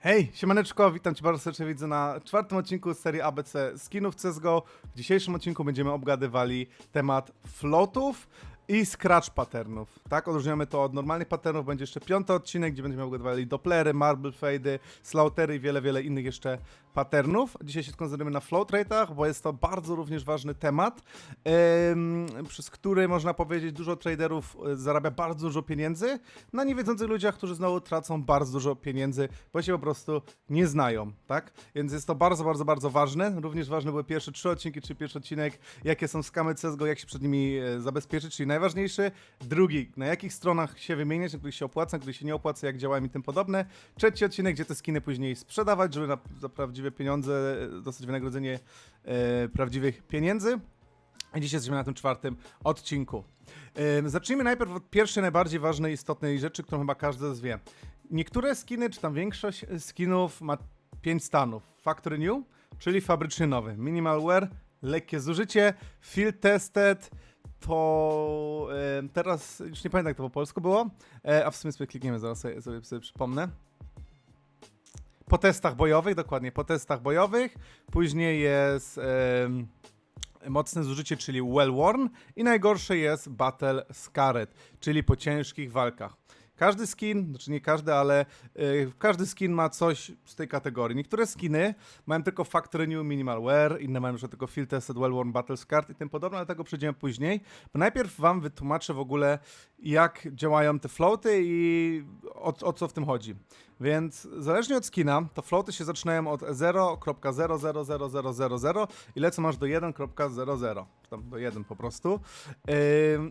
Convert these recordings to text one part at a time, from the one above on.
Hej, siemaneczko, witam cię bardzo serdecznie, widzę na czwartym odcinku serii ABC Skinów CSGO. W dzisiejszym odcinku będziemy obgadywali temat floatów i scratch patternów. Tak, odróżniamy to od normalnych patternów. Będzie jeszcze piąty odcinek, gdzie będziemy obgadywali dopplery, marble fade'y, slaughter i wiele, wiele innych jeszcze patternów. Dzisiaj się skoncentrujemy na float rate'ach, bo jest to bardzo również ważny temat, em, przez który można powiedzieć dużo traderów e, zarabia bardzo dużo pieniędzy na niewiedzących ludziach, którzy znowu tracą bardzo dużo pieniędzy, bo się po prostu nie znają, tak? Więc jest to bardzo, bardzo, bardzo ważne. Również ważne były pierwsze trzy odcinki, czyli pierwszy odcinek, jakie są skamy CSGO, jak się przed nimi e, zabezpieczyć, czyli najważniejszy. Drugi, na jakich stronach się wymieniać, na których się opłaca, na których się nie opłaca, jak działają i tym podobne. Trzeci odcinek, gdzie te skiny później sprzedawać, żeby na, za prawdziwe pieniądze e, dostać wynagrodzenie e, prawdziwych pieniędzy. I dzisiaj jesteśmy na tym czwartym odcinku. Ym, Zacznijmy najpierw od pierwszej, najbardziej ważnej, istotnej rzeczy, którą chyba każdy z wie. Niektóre skiny, czy tam większość skinów ma 5 stanów. Factory New, czyli fabrycznie nowy. Minimal wear, lekkie zużycie, field tested, to em, teraz już nie pamiętam jak to po polsku było, e, a w sumie sobie klikniemy, zaraz sobie, sobie, sobie przypomnę. Po testach bojowych, dokładnie, po testach bojowych. Później jest em, mocne zużycie, czyli well worn i najgorsze jest battle scarred, czyli po ciężkich walkach. Każdy skin, znaczy nie każdy, ale y, każdy skin ma coś z tej kategorii. Niektóre skiny mają tylko factory new minimal wear, inne mają już tylko field tested well worn battle scarred i tym podobne, ale tego przejdziemy później. Bo najpierw wam wytłumaczę w ogóle jak działają te floaty i o, o co w tym chodzi. Więc zależnie od skina, to floaty się zaczynają od 0.000000 i lecą aż do 1.00, czy tam do 1 po prostu.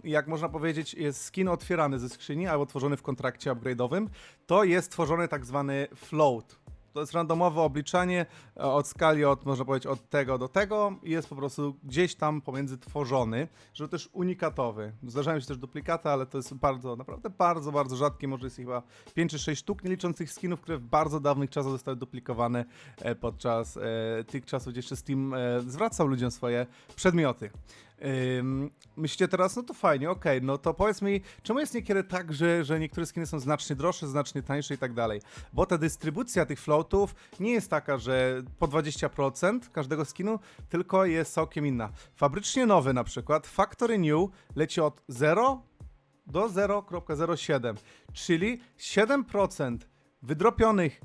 Jak można powiedzieć, jest skin otwierany ze skrzyni albo tworzony w kontrakcie upgrade'owym, to jest tworzony tak zwany float. To jest randomowe obliczanie e, od skali od, można powiedzieć, od tego do tego i jest po prostu gdzieś tam pomiędzy tworzony, żeby też unikatowy. Zdarzają się też duplikaty, ale to jest bardzo, naprawdę bardzo, bardzo rzadkie, może jest ich chyba 5 czy 6 sztuk, nie licząc tych skinów, które w bardzo dawnych czasach zostały duplikowane e, podczas e, tych czasów, gdzie jeszcze Steam zwracał ludziom swoje przedmioty. Myślicie teraz, no to fajnie, okej, no to powiedz mi, czemu jest niekiedy tak, że, że niektóre skiny są znacznie droższe, znacznie tańsze i tak dalej? Bo ta dystrybucja tych floatów nie jest taka, że po 20% każdego skinu, tylko jest całkiem inna. Fabrycznie nowy na przykład, Factory New leci od 0 do 0.07, czyli 7% wydropionych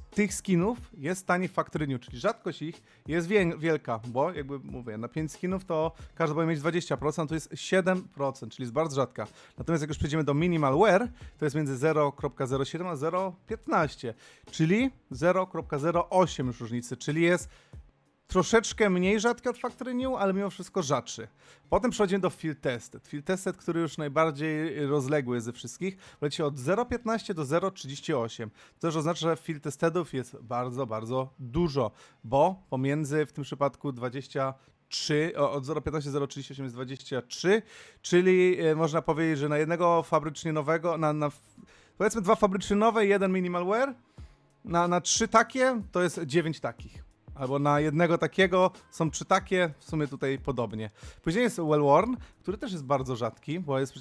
tych skinów jest tani w Factory New, czyli rzadkość ich jest wielka, bo jakby mówię, na 5 skinów to każdy powinien mieć 20%, to jest 7%, czyli jest bardzo rzadka. Natomiast jak już przejdziemy do minimal wear, to jest między 0.07 a 0.15, czyli 0.08 już różnicy, czyli jest troszeczkę mniej rzadki od Factory New, ale mimo wszystko rzadszy. Potem przechodzimy do Field Tested. Field Tested, który już najbardziej rozległy ze wszystkich, leci od 0,15 do 0,38. To też oznacza, że Field Testedów jest bardzo, bardzo dużo, bo pomiędzy w tym przypadku 23 o, od 0,15 do 0,38 jest 23, czyli e, można powiedzieć, że na jednego fabrycznie nowego, na, na powiedzmy dwa fabrycznie nowe jeden minimal wear, na, na trzy takie to jest dziewięć takich. Albo na jednego takiego są trzy takie, w sumie tutaj podobnie. Później jest Well Worn, który też jest bardzo rzadki, bo jest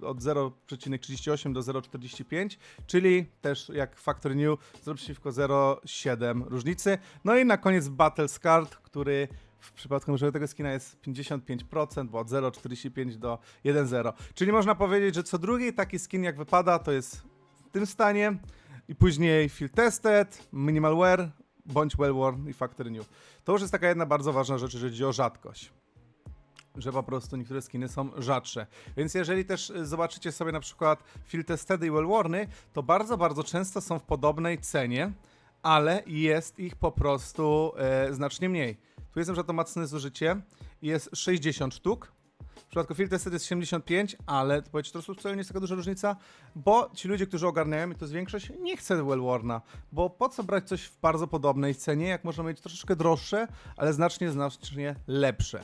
od 0,38 do 0,45, czyli też jak Factory New 0,07 różnicy. No i na koniec Battle Scarred, który w przypadku tego skina jest 55%, bo od 0,45 do 1,0. Czyli można powiedzieć, że co drugi taki skin jak wypada, to jest w tym stanie i później Field Tested, Minimal Wear, bądź Well Worn i Factory New. To już jest taka jedna bardzo ważna rzecz, jeżeli chodzi o rzadkość. Że po prostu niektóre skiny są rzadsze. Więc jeżeli też y, zobaczycie sobie na przykład Field Tested i Well Worny, to bardzo, bardzo często są w podobnej cenie, ale jest ich po prostu e, znacznie mniej. Tu jest na przykład to mocne zużycie jest 60 sztuk. W przypadku Field Tested jest 75, ale to powiedzcie, to wcale nie jest taka duża różnica, bo ci ludzie, którzy ogarniają, i to jest większość, nie chce Wellworna, bo po co brać coś w bardzo podobnej cenie, jak można mieć troszeczkę droższe, ale znacznie, znacznie lepsze.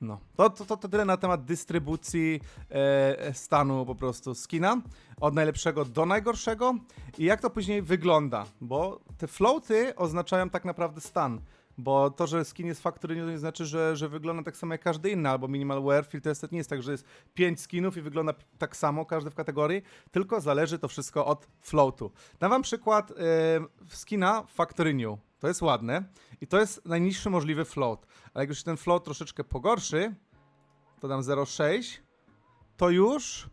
No, to, to, to, to tyle na temat dystrybucji e, stanu po prostu skina, od najlepszego do najgorszego i jak to później wygląda, bo te floaty oznaczają tak naprawdę stan. Bo to, że skin jest to nie znaczy, że, że wygląda tak samo jak każdy inny, albo minimal wear, field tested nie jest tak, że jest 5 skinów i wygląda tak samo, każdy w kategorii, tylko zależy to wszystko od floatu. Dam wam przykład yy, skina factory new. To jest ładne i to jest najniższy możliwy float, ale jak już się ten float troszeczkę pogorszy, to dam 0,6, to już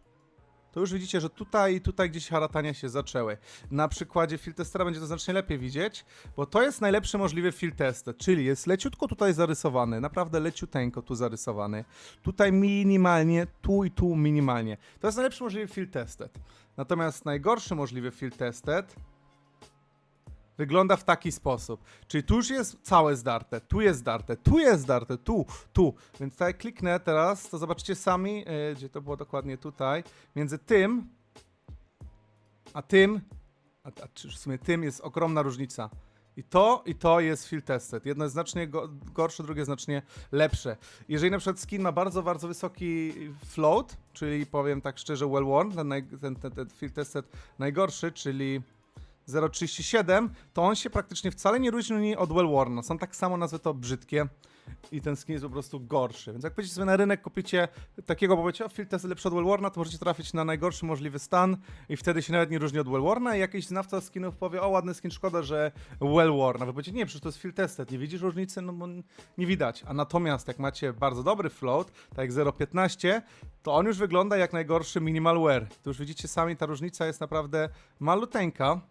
to już widzicie, że tutaj i tutaj gdzieś haratania się zaczęły. Na przykładzie field testera będzie to znacznie lepiej widzieć, bo to jest najlepszy możliwy field tester, czyli jest leciutko tutaj zarysowany, naprawdę leciuteńko tu zarysowany. Tutaj minimalnie, tu i tu minimalnie. To jest najlepszy możliwy field tested. Natomiast najgorszy możliwy field tested wygląda w taki sposób. Czyli tu już jest całe zdarte, tu jest zdarte, tu jest zdarte, tu, tu. Więc jak kliknę teraz, to zobaczycie sami, yy, gdzie to było dokładnie tutaj, między tym a tym, a, a w sumie tym jest ogromna różnica. I to, i to jest field tested. Jedno jest znacznie go, gorsze, drugie znacznie lepsze. Jeżeli na przykład skin ma bardzo, bardzo wysoki float, czyli powiem tak szczerze well worn, ten, ten, ten, ten field tested najgorszy, czyli 0,37, to on się praktycznie wcale nie różni od Wellworna. Są tak samo, nazwę to brzydkie i ten skin jest po prostu gorszy. Więc jak pójdziecie sobie na rynek, kupicie takiego, bo powiecie, o, field test lepszy od Wellworna, to możecie trafić na najgorszy możliwy stan i wtedy się nawet nie różni od Wellworna i jakiś znawca skinów powie, o, ładny skin, szkoda, że. A wy powiecie, nie, przecież to jest field tested, nie widzisz różnicy? No bo nie widać. A natomiast jak macie bardzo dobry float, tak jak 0,15, to on już wygląda jak najgorszy minimal wear. Tu już widzicie sami, ta różnica jest naprawdę maluteńka.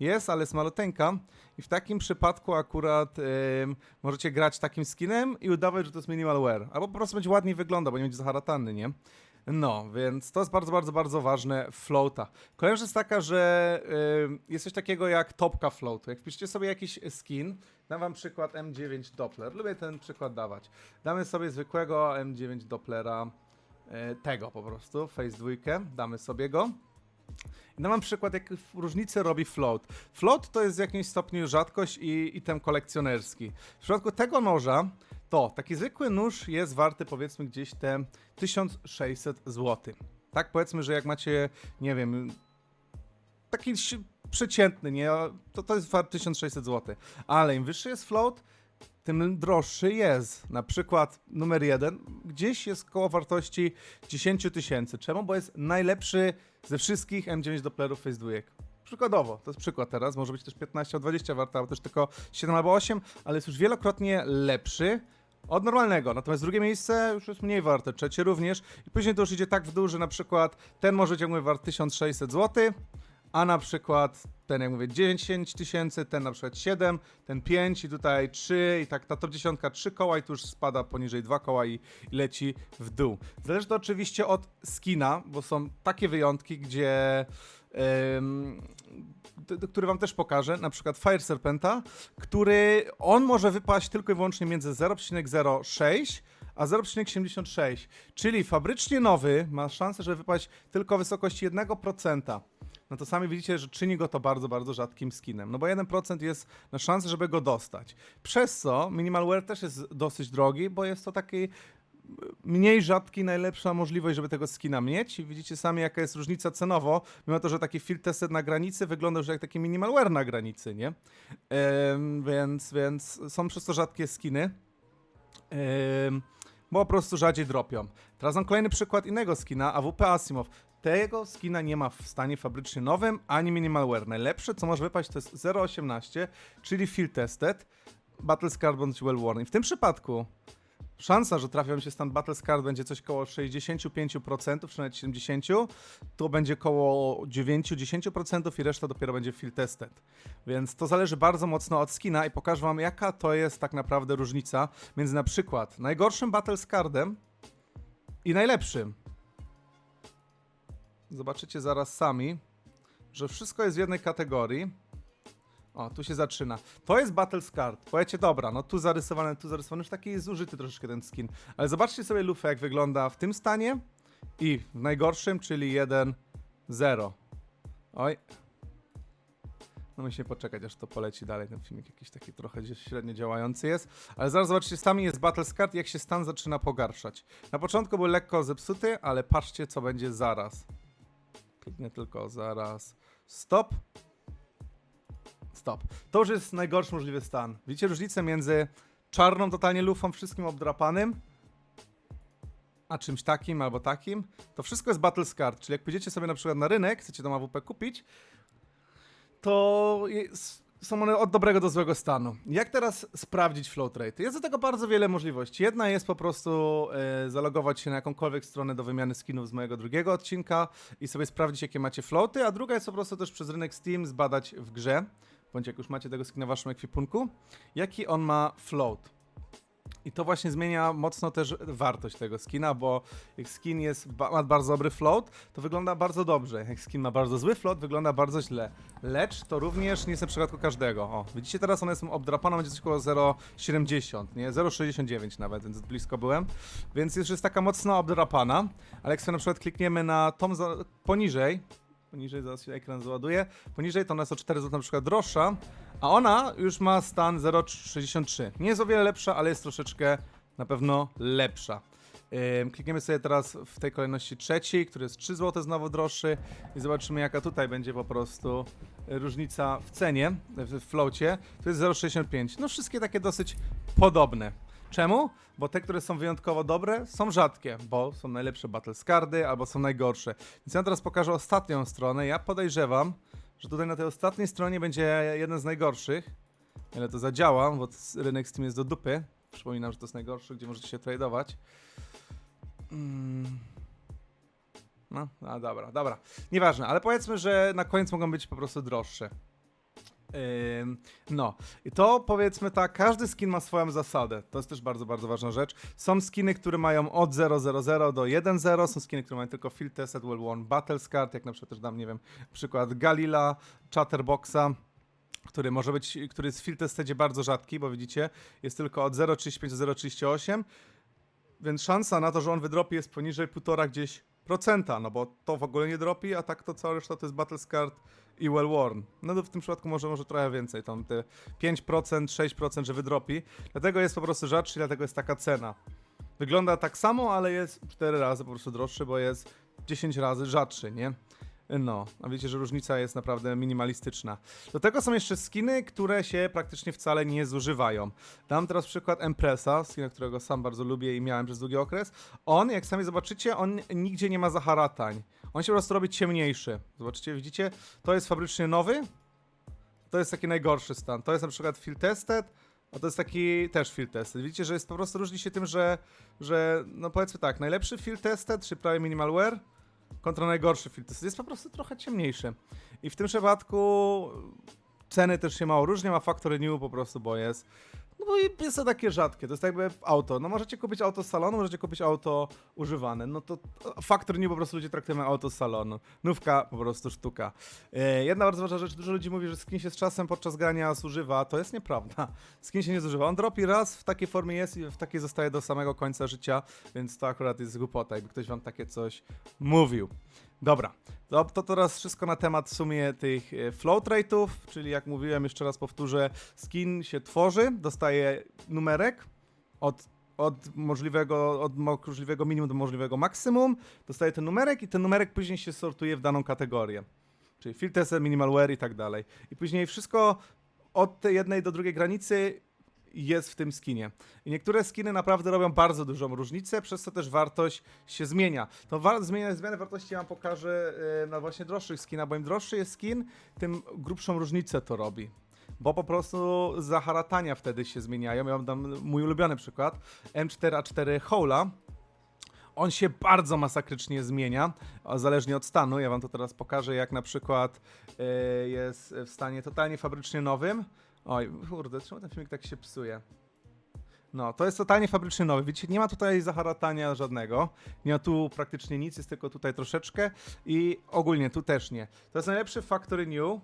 Jest, ale jest maluteńka. I w takim przypadku akurat ym, możecie grać takim skinem i udawać, że to jest minimal wear. Albo po prostu będzie ładniej wygląda, bo nie będzie zaharatany, nie? No, więc to jest bardzo, bardzo, bardzo ważne floata. Kolejna rzecz jest taka, że ym, jest coś takiego jak topka floatu. Jak wpiszecie sobie jakiś skin, dam wam przykład M9 Doppler. Lubię ten przykład dawać. Damy sobie zwykłego M9 Dopplera, y, tego po prostu, Face 2, damy sobie go. Dam wam przykład, jak różnicę robi float. Float to jest w jakimś stopniu rzadkość i item kolekcjonerski. W przypadku tego noża, to taki zwykły nóż jest warty powiedzmy gdzieś te 1600 zł. Tak powiedzmy, że jak macie, nie wiem, taki przeciętny, nie? To, to jest wart 1600 zł. Ale im wyższy jest float, tym droższy jest. Na przykład numer jeden gdzieś jest koło wartości 10 tysięcy. Czemu? Bo jest najlepszy ze wszystkich M9 Dopplerów Face 2. Przykładowo, to jest przykład teraz, może być też 15 albo 20 warta, albo też tylko 7 albo 8, ale jest już wielokrotnie lepszy od normalnego. Natomiast drugie miejsce już jest mniej warte, trzecie również. I później to już idzie tak w dół, że na przykład ten może mówię, wart 1600 zł, a na przykład ten, jak mówię, 10 tysięcy, ten na przykład 7, ten 5 i tutaj 3 i tak ta top 10 3 koła i tu już spada poniżej 2 koła i, i leci w dół. Zależy to oczywiście od skina, bo są takie wyjątki, gdzie który wam też pokażę, na przykład Fire Serpenta, który on może wypaść tylko i wyłącznie między 0,06 a 0,76, czyli fabrycznie nowy ma szansę, żeby wypaść tylko o wysokości 1%. No to sami widzicie, że czyni go to bardzo, bardzo rzadkim skinem. No bo 1% jest na szansę, żeby go dostać. Przez co Minimal Wear też jest dosyć drogi, bo jest to taki mniej rzadki, najlepsza możliwość, żeby tego skina mieć. I widzicie sami, jaka jest różnica cenowo, mimo to, że taki field tested na granicy wygląda już jak taki minimal wear na granicy, nie? Więc, więc są przez to rzadkie skiny. Bo po prostu rzadziej dropią. Teraz mam kolejny przykład innego skina, AWP Asimov. Tego skina nie ma w stanie fabrycznie nowym, ani minimal wear. Najlepsze, co może wypaść, to jest 0.18, czyli field tested, Battle Scar bądź well worn. I w tym przypadku szansa, że trafią się stan Battle Scar będzie coś koło 65%, czy nawet 70%, to będzie koło 9-10% i reszta dopiero będzie field tested. Więc to zależy bardzo mocno od skina i pokażę wam jaka to jest tak naprawdę różnica między na przykład najgorszym Battle Scardem i najlepszym. Zobaczycie zaraz sami, że wszystko jest w jednej kategorii. O, tu się zaczyna. To jest Battle Scarred. Powiecie, dobra, no tu zarysowany, tu zarysowany, już taki jest zużyty troszeczkę ten skin. Ale zobaczcie sobie lufę, jak wygląda w tym stanie i w najgorszym, czyli 1-0. Oj. No musimy poczekać, aż to poleci dalej. Ten filmik jakiś taki trochę średnio działający jest. Ale zaraz zobaczcie, stami jest Battle Scarred, jak się stan zaczyna pogarszać. Na początku był lekko zepsuty, ale patrzcie, co będzie zaraz. Kliknę tylko zaraz. Stop. stop. To już jest najgorszy możliwy stan. Widzicie różnicę między czarną totalnie lufą, wszystkim obdrapanym, a czymś takim albo takim? To wszystko jest battle scar, czyli jak pójdziecie sobie na przykład na rynek, chcecie tą AWP kupić, to jest, są one od dobrego do złego stanu. Jak teraz sprawdzić float rate? Jest do tego bardzo wiele możliwości. Jedna jest po prostu e, zalogować się na jakąkolwiek stronę do wymiany skinów z mojego drugiego odcinka i sobie sprawdzić, jakie macie floaty, a druga jest po prostu też przez rynek Steam zbadać w grze, bądź jak już macie tego skina w waszym ekwipunku, jaki on ma float. I to właśnie zmienia mocno też wartość tego skina, bo jak skin jest, ma bardzo dobry float, to wygląda bardzo dobrze. Jak skin ma bardzo zły float, wygląda bardzo źle. Lecz to również nie jest na przypadku każdego. O, widzicie teraz one są obdrapane, będzie coś około 0,70, nie? 0,69 nawet, więc blisko byłem. Więc już jest taka mocno obdrapana, ale jak sobie na przykład klikniemy na tą poniżej, poniżej, zaraz się ekran załaduje, poniżej to ona jest o 4 zł na przykład droższa, a ona już ma stan 0,63. Nie jest o wiele lepsza, ale jest troszeczkę na pewno lepsza. Klikniemy sobie teraz w tej kolejności trzeciej, który jest 3 zł znowu droższy i zobaczymy jaka tutaj będzie po prostu różnica w cenie, w floacie. To jest 0,65. No wszystkie takie dosyć podobne. Czemu? Bo te, które są wyjątkowo dobre, są rzadkie, bo są najlepsze battle scardy albo są najgorsze. Więc ja teraz pokażę ostatnią stronę. Ja podejrzewam, że tutaj na tej ostatniej stronie będzie jeden z najgorszych. Ale to zadziała, bo rynek Steam jest do dupy. Przypominam, że to jest najgorszy, gdzie możecie się tradeować. Mm. No, a dobra, dobra. Nieważne, ale powiedzmy, że na koniec mogą być po prostu droższe. No, i to powiedzmy tak, każdy skin ma swoją zasadę. To jest też bardzo, bardzo ważna rzecz. Są skiny, które mają od 000 do 1.0, są skiny, które mają tylko field tested, well worn battle card, jak na przykład też dam, nie wiem, przykład Galila, Chatterboxa który może być, który jest w field testedzie bardzo rzadki, bo widzicie, jest tylko od 0,35 do 0,38, więc szansa na to, że on wydropi jest poniżej 1,5 gdzieś procenta, no bo to w ogóle nie dropi, a tak to cała reszta to jest Battle Card i Well Worn. No to w tym przypadku może, może trochę więcej, tam te 5%, 6%, że wydropi. Dlatego jest po prostu rzadszy, dlatego jest taka cena. Wygląda tak samo, ale jest 4 razy po prostu droższy, bo jest 10 razy rzadszy, nie? No, a wiecie, że różnica jest naprawdę minimalistyczna. Do tego są jeszcze skiny, które się praktycznie wcale nie zużywają. Dam teraz przykład Empressa, skina, którego sam bardzo lubię i miałem przez długi okres. On, jak sami zobaczycie, on nigdzie nie ma zaharatań. On się po prostu robi ciemniejszy. Zobaczycie, widzicie? To jest fabrycznie nowy. To jest taki najgorszy stan. To jest na przykład field tested, a to jest taki też field tested. Widzicie, że jest po prostu różni się tym, że, że no powiedzmy tak, najlepszy field tested, czy prawie minimal wear, kontra najgorszy tested jest po prostu trochę ciemniejszy. I w tym przypadku ceny też się mało różnią, a Factory New po prostu, bo jest no bo jest to takie rzadkie, to jest jakby auto. No możecie kupić auto z salonu, możecie kupić auto używane. No to to Factory New po prostu ludzie traktują jak auto z salonu. Nówka po prostu sztuka. E, Jedna bardzo ważna rzecz, dużo ludzi mówi, że skin się z czasem podczas grania zużywa. To jest nieprawda. Skin się nie zużywa. On dropi raz, w takiej formie jest i w takiej zostaje do samego końca życia, więc to akurat jest głupota, jakby ktoś wam takie coś mówił. Dobra, to, to teraz wszystko na temat w sumie tych e, float rate'ów, czyli jak mówiłem, jeszcze raz powtórzę, skin się tworzy, dostaje numerek od, od możliwego, od możliwego minimum do możliwego maksimum, dostaje ten numerek i ten numerek później się sortuje w daną kategorię. Czyli field tester, minimal wear i tak dalej. I później wszystko od tej jednej do drugiej granicy jest w tym skinie. I niektóre skiny naprawdę robią bardzo dużą różnicę, przez co też wartość się zmienia. To wa- zmianę, zmianę wartości ja wam pokażę yy, na właśnie droższych skinach, bo im droższy jest skin, tym grubszą różnicę to robi. Bo po prostu zaharatania wtedy się zmieniają. Ja dam mój ulubiony przykład. M4A4 Hola. On się bardzo masakrycznie zmienia, zależnie od stanu. Ja wam to teraz pokażę, jak na przykład yy, jest w stanie totalnie fabrycznie nowym. Oj, kurde, czemu ten filmik tak się psuje? No, to jest totalnie fabrycznie nowy. Widzicie, nie ma tutaj zaharatania żadnego. Nie ma tu praktycznie nic, jest tylko tutaj troszeczkę i ogólnie tu też nie. To jest najlepszy Factory New.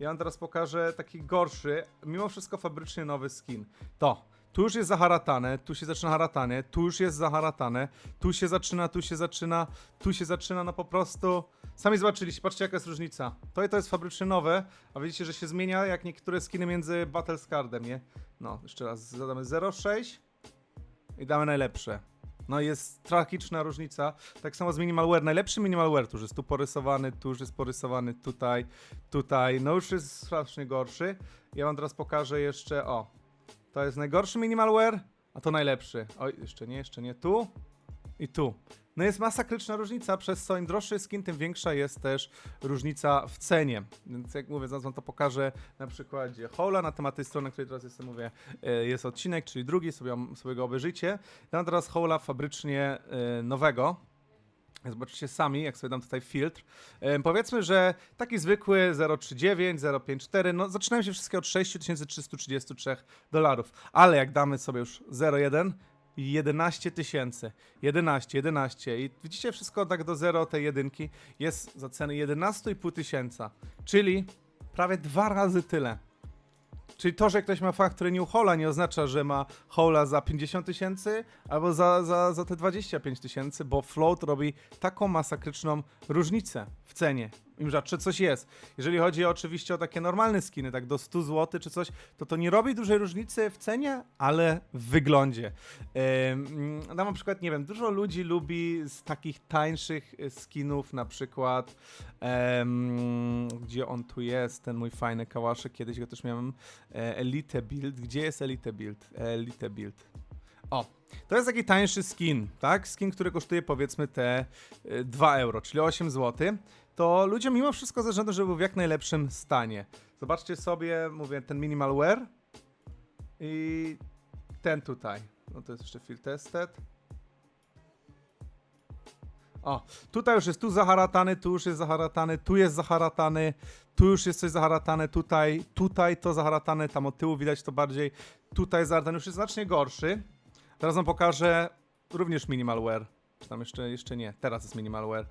Ja wam teraz pokażę taki gorszy, mimo wszystko fabrycznie nowy skin. To. Tu już jest zaharatane, tu się zaczyna haratanie, tu już jest zaharatane, tu się zaczyna, tu się zaczyna, tu się zaczyna, no po prostu... Sami zobaczyliście, patrzcie jaka jest różnica. To i to jest fabrycznie nowe, a widzicie, że się zmienia jak niektóre skiny między Battle Scardem, nie? No, jeszcze raz, zadamy 0,6 i damy najlepsze. No jest tragiczna różnica. Tak samo z minimalware. Najlepszy minimalware tu już jest tu porysowany, tu już jest porysowany, tutaj, tutaj. No już jest strasznie gorszy. Ja wam teraz pokażę jeszcze, o. To jest najgorszy minimalware, a to najlepszy. Oj, jeszcze nie, jeszcze nie. Tu i tu. No jest masakryczna różnica, przez co im droższy skin, tym większa jest też różnica w cenie. Więc jak mówię, zaraz wam to pokażę na przykładzie Hola, na temat tej strony, na której teraz jestem, mówię, e, jest odcinek, czyli drugi, sobie, sobie go obejrzyjcie. Dam teraz Hola fabrycznie e, nowego. Zobaczycie sami, jak sobie dam tutaj filtr. Powiedzmy, że taki zwykły 039, 054, no zaczynają się wszystkie od 6333 dolarów. Ale jak damy sobie już 01, 11 tysięcy. 11, 11. I widzicie, wszystko tak do zero tej jedynki jest za ceny 11,5 tysięca. Czyli prawie dwa razy tyle. Czyli to, że ktoś ma Factory New Hola nie oznacza, że ma Hola za 50 tysięcy albo za, za, za te 25 tysięcy, bo float robi taką masakryczną różnicę w cenie. Im rzadsze coś jest. Jeżeli chodzi oczywiście o takie normalne skiny, tak do 100 zł czy coś, to to nie robi dużej różnicy w cenie, ale w wyglądzie. Dam na przykład, nie wiem, dużo ludzi lubi z takich tańszych y, skinów, na przykład, em, gdzie on tu jest, ten mój fajny kałaszek, kiedyś go też miałem, e, Elite Build. Gdzie jest Elite Build? Elite Build. O, to jest taki tańszy skin, tak? Skin, który kosztuje powiedzmy te y, 2 euro, czyli 8 zł. To ludziom mimo wszystko zależy, żeby był w jak najlepszym stanie. Zobaczcie sobie, mówię, ten minimal wear i ten tutaj. No to jest jeszcze field tested. O, tutaj już jest tu zaharatany, tu już jest zaharatany, tu jest zaharatany, tu już jest coś zaharatane, tutaj, tutaj to zaharatane, tam od tyłu widać to bardziej. Tutaj zaharatany już jest znacznie gorszy. Teraz wam pokażę również minimalware. Czy tam jeszcze, jeszcze nie, teraz jest minimalware.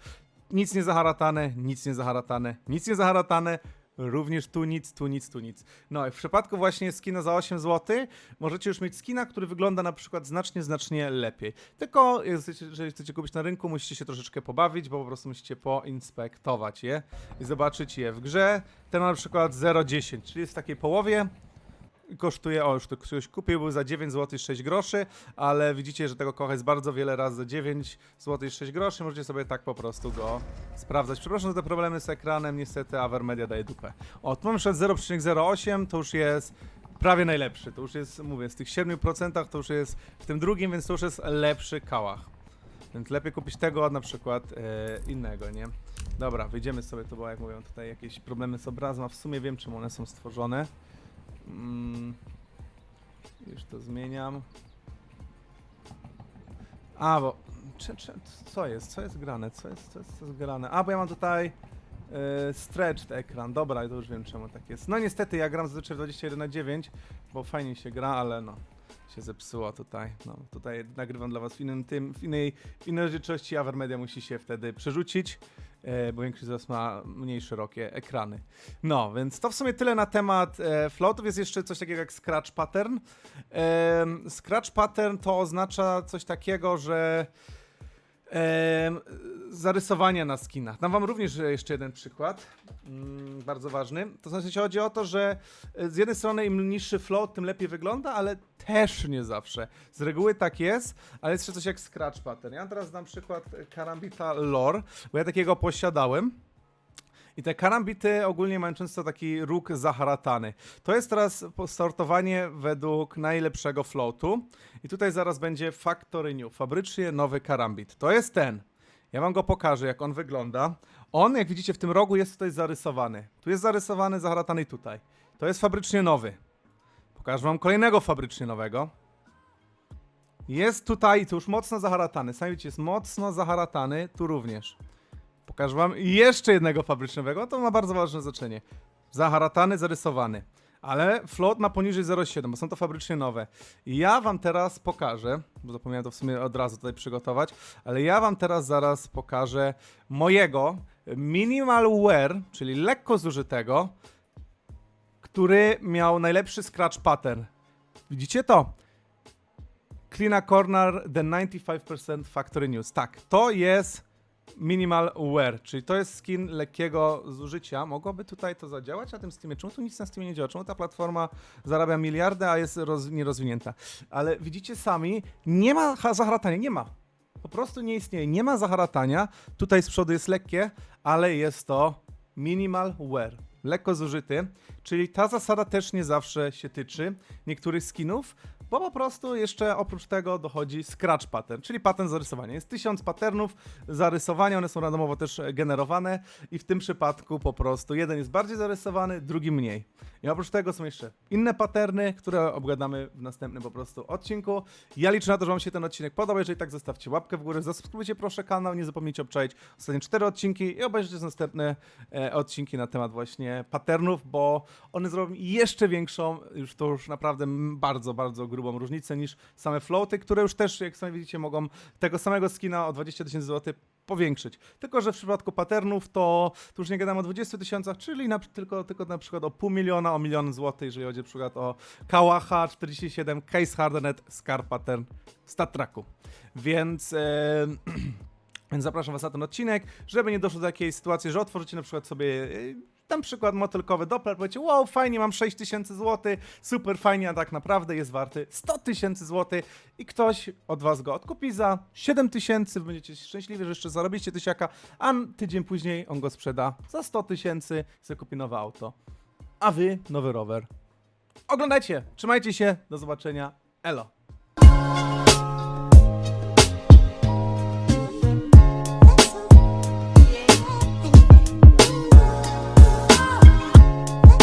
Nic nie zaharatane, nic nie zaharatane, nic nie zaharatane. Również tu nic, tu nic, tu nic. No i w przypadku właśnie skina za 8 zł możecie już mieć skina, który wygląda na przykład znacznie, znacznie lepiej. Tylko jeżeli chcecie kupić na rynku, musicie się troszeczkę pobawić, bo po prostu musicie poinspektować je i zobaczyć je w grze. Ten ma na przykład 0,10, czyli jest w takiej połowie kosztuje, o już to ktoś kupił, był za 9 zł i 6 groszy, ale widzicie, że tego kocha jest bardzo wiele razy za 9 zł i 6 groszy, możecie sobie tak po prostu go sprawdzać. Przepraszam za te problemy z ekranem, niestety Avermedia daje dupę. O, tu mam jeszcze 0,08, to już jest prawie najlepszy, to już jest, mówię, z tych 7% to już jest w tym drugim, więc to już jest lepszy kałach. Więc lepiej kupić tego, a na przykład e, innego, nie? Dobra, wyjdziemy sobie to, bo jak mówią tutaj jakieś problemy z obrazem, a w sumie wiem czym one są stworzone. Mm, już to zmieniam. A, bo. Czy, czy, co jest? Co jest grane? Co jest, co jest, co jest grane? A, bo ja mam tutaj yy, stretched ekran. Dobra, to już wiem czemu tak jest. No niestety, ja gram zazwyczaj 21 na 9, bo fajnie się gra, ale no. Się zepsuło tutaj. No, tutaj nagrywam dla was w innym tym, w innej, innej rzeczywistości. Avermedia musi się wtedy przerzucić, bo większość z ma mniej szerokie ekrany. No, więc to w sumie tyle na temat e, floatów. Jest jeszcze coś takiego jak scratch pattern. Em, scratch pattern to oznacza coś takiego, że zarysowania na skinach. Dam wam również jeszcze jeden przykład, mm, bardzo ważny. To znaczy chodzi o to, że e, z jednej strony im niższy float, tym lepiej wygląda, ale też nie zawsze. Z reguły tak jest, ale jest jeszcze coś jak scratch pattern. Ja teraz dam przykład e, Karambita Lore, bo ja takiego posiadałem. I te karambity ogólnie mają często taki róg zaharatany. To jest teraz sortowanie według najlepszego floatu. I tutaj zaraz będzie Factory New, fabrycznie nowy karambit. To jest ten. Ja wam go pokażę, jak on wygląda. On, jak widzicie, w tym rogu jest tutaj zarysowany. Tu jest zarysowany, zaharatany tutaj. To jest fabrycznie nowy. Pokażę wam kolejnego fabrycznie nowego. Jest tutaj, tu już mocno zaharatany. Sami widzicie, jest mocno zaharatany, tu również. Pokażę wam jeszcze jednego fabrycznego, to ma bardzo ważne znaczenie. Zaharatany, zarysowany. Ale float ma poniżej 0,7, bo są to fabrycznie nowe. Ja wam teraz pokażę, bo zapomniałem to w sumie od razu tutaj przygotować, ale ja wam teraz zaraz pokażę mojego minimal wear, czyli lekko zużytego, który miał najlepszy scratch pattern. Widzicie to? Clean Corner The 95% Factory News. Tak, to jest Minimal Wear, czyli to jest skin lekkiego zużycia. Mogłoby tutaj to zadziałać na tym Steamie? Czemu tu nic na Steamie nie działa? Czemu ta platforma zarabia miliardy, a jest roz, nierozwinięta? Ale widzicie sami, nie ma ha- zaharatania, nie ma. po prostu nie istnieje. Nie ma zaharatania. Tutaj z przodu jest lekkie, ale jest to minimal wear. Lekko zużyty, czyli ta zasada też nie zawsze się tyczy niektórych skinów, bo po prostu jeszcze oprócz tego dochodzi scratch pattern, czyli pattern zarysowania. Jest tysiąc patternów zarysowania, one są randomowo też generowane i w tym przypadku po prostu jeden jest bardziej zarysowany, drugi mniej. I oprócz tego są jeszcze inne patterny, które obgadamy w następnym po prostu odcinku. Ja liczę na to, że Wam się ten odcinek podoba. Jeżeli tak, zostawcie łapkę w górę, zasubskrybujcie proszę kanał, nie zapomnijcie obczaić ostatnie cztery odcinki i obejrzyjcie następne e, odcinki na temat właśnie patternów, bo one zrobią jeszcze większą, już to już naprawdę bardzo, bardzo grubą różnicę niż same floaty, które już też, jak sami widzicie, mogą tego samego skina o 20 tysięcy złotych powiększyć. Tylko, że w przypadku patternów to, to już nie gadamy o 20 tysiącach, czyli na, tylko, tylko na przykład o pół miliona, o milion złotych, jeżeli chodzi na przykład o Kałacha 47, Case Hardenet, Scar Pattern, Stat Tracku. Więc... E, Więc zapraszam Was na ten odcinek, żeby nie doszło do takiej sytuacji, że otworzycie na przykład sobie yy, tam przykład motylkowy Doppler, powiecie, wow, fajnie, mam 6 tysięcy złotych, super fajnie, a tak naprawdę jest warty 100 tysięcy złotych i ktoś od Was go odkupi za 7 tysięcy, będziecie szczęśliwi, że jeszcze zarobicie tysiaka, a tydzień później on go sprzeda za 100 tysięcy i nowe auto. A Wy nowy rower. Oglądajcie, trzymajcie się, do zobaczenia, elo.